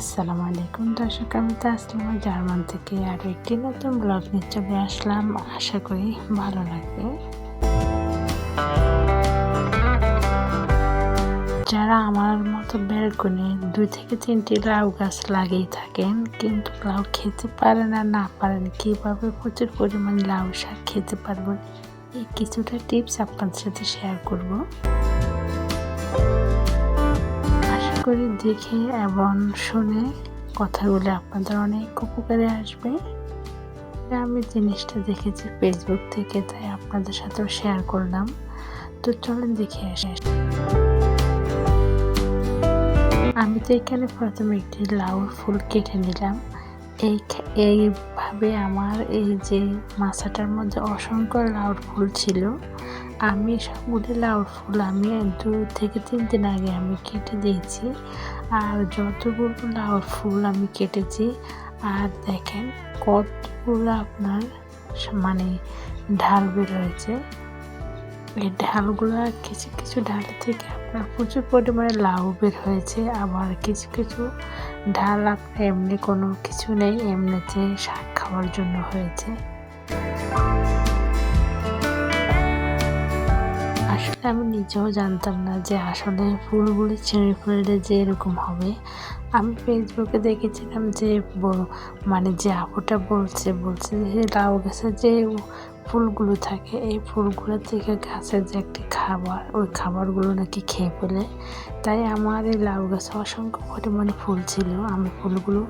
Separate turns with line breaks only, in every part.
আসসালামু আলাইকুম। দর্শক, আমি তো আসলাম জার্মান থেকে আরও একটি নতুন ব্লগ নিয়ে চলে আসলাম। আশা করি ভালো লাগবে। যারা আমার মতো বেলকনি দুই থেকে তিনটি লাউ গাছ লাগিয়ে থাকেন, কিন্তু লাউ খেতে পারেন আর না পারেন, কীভাবে প্রচুর পরিমাণ লাউ শাক খেতে পারবেন এই কিছুটা টিপস আপনার সাথে শেয়ার করব। করি দেখে এবং শুনে কথাগুলো আপনাদের অনেক উপকারে আসবে। আমি জিনিসটা দেখেছি ফেসবুক থেকে, তাই আপনাদের সাথেও শেয়ার করলাম। তো চলেন দেখে আসে। আমি তো এখানে প্রথমে একটি লাউর ফুল কেটে নিলাম। এই এইভাবে আমার এই যে মাছাটার মধ্যে অসংখ্য লাউর ফুল ছিল, আমি সবগুলি লাউর ফুল আমি দু থেকে তিন দিন আগে আমি কেটে দিয়েছি। আর যতগুলো লাউর ফুল আমি কেটেছি, আর দেখেন কতগুলো আপনার মানে ঢাল বের হয়েছে। এই ঢালগুলো কিছু কিছু ঢাল থেকে আপনার প্রচুর পরিমাণে লাউ বের হয়েছে। আবার কিছু কিছু ঢাল আপনার এমনি কোনো কিছু নেই, এমনিতে শাক খাওয়ার জন্য হয়েছে। আসলে আমি নিজেও জানতাম না যে আসলে ফুলগুলি ছিঁড়ে ফেললে যে এরকম হবে। আমি ফেসবুকে দেখেছিলাম যে মানে যে আপুটা বলছে বলছে যে লাউ গাছের যে ফুলগুলো থাকে, এই ফুলগুলো থেকে গাছের যে একটি খাবার, ওই খাবারগুলো নাকি খেয়ে ফেলে। তাই আমার এই লাউ গাছে অসংখ্য পরিমাণে ফুল ছিল। আমি ফুলগুলো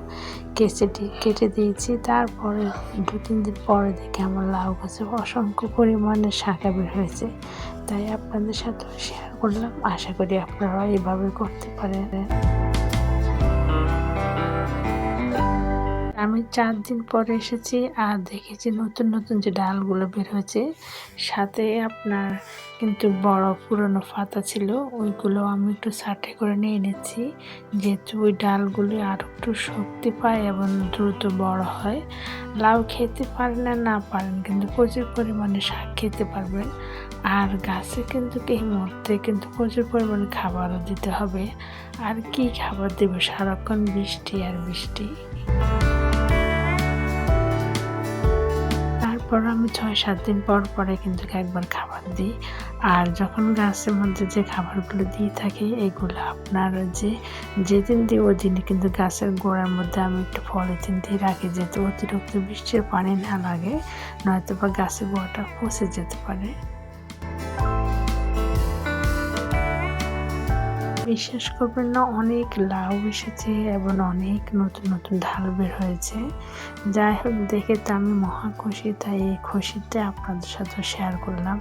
কেটে কেটে দিয়েছি। তারপরে দু, তিন দিন পরে দেখে আমার লাউ গাছে অসংখ্য পরিমাণে শাখা বের হয়েছে। তাই আপনাদের সাথে শেয়ার করলাম। আশা করি আপনারা এইভাবে করতে পারেন। আমি চার দিন পরে এসেছি আর দেখেছি নতুন নতুন যে ডালগুলো বের হয়েছে, সাথে আপনার কিন্তু বড় পুরনো ফাতা ছিল, ওইগুলো আমি একটু সাটে করে নিয়ে এনেছি, যেহেতু ওই ডালগুলি আরও একটু শক্তি পায় এবং দ্রুত বড় হয়। লাউ খেতে পারেন না না পারেন, কিন্তু প্রচুর পরিমাণে শাক খেতে পারবেন। আর গাছে কিন্তু এই মুহূর্তে কিন্তু প্রচুর পরিমাণে খাবারও দিতে হবে। আর কি খাবার দেবে? সারাক্ষণ বৃষ্টি আর বৃষ্টি। তারপর আমি ছয়, সাত দিন পর পরে কিন্তু একবার খাবার দিই। আর যখন গাছের মধ্যে যে খাবারগুলো দিয়ে থাকি, এগুলো আপনার যে, যেদিন দিই ওই দিনই কিন্তু গাছের গোড়ার মধ্যে আমি একটু পলিথিন দিয়ে রাখি, যাতে অতিরিক্ত বৃষ্টির পানি না লাগে নয়তো বা গাছের গোড়াটা পচে যেতে পারে। বিশ্বাস করবেন না, অনেক লাউ এসেছে এবং অনেক নতুন নতুন ঢাল বের হয়েছে। যাই হোক, দেখে তো আমি মহা খুশি, তাই এই খুশিতে আপনাদের সাথে শেয়ার করলাম।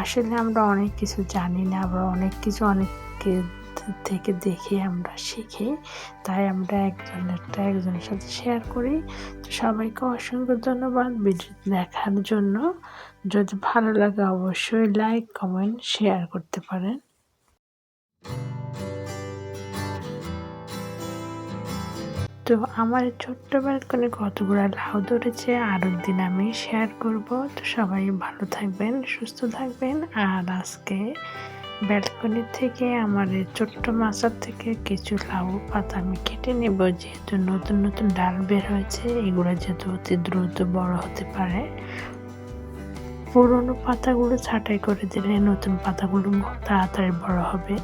আসলে আমরা অনেক কিছু জানি না, আমরা অনেক কিছু অনেককে থেকে দেখে আমরা শিখি, তাই আমরা একজনেরটা একজনের সাথে শেয়ার করি। তো সবাইকে অসংখ্য ধন্যবাদ ভিডিও দেখার জন্য। যদি ভালো লাগে অবশ্যই লাইক কমেন্ট শেয়ার করতে পারেন। তো আমার ছোট্ট ব্যালকনি কতগুলো লাউ ধরেছে আরও দিন আমি শেয়ার করব। তো সবাই ভালো থাকবেন, সুস্থ থাকবেন। আর আজকে ব্যালকনি থেকে আমার ছোট্ট মাছার থেকে কিছু লাউ পাতা আমি কেটে নেব। যেহেতু নতুন নতুন ডাল বের হয়েছে, এগুলো যেহেতু অতি দ্রুত বড় হতে পারে। পুরনো পাতাগুলো ছাঁটাই করে দিলে নতুন পাতাগুলো তাড়াতাড়ি বড় হবে।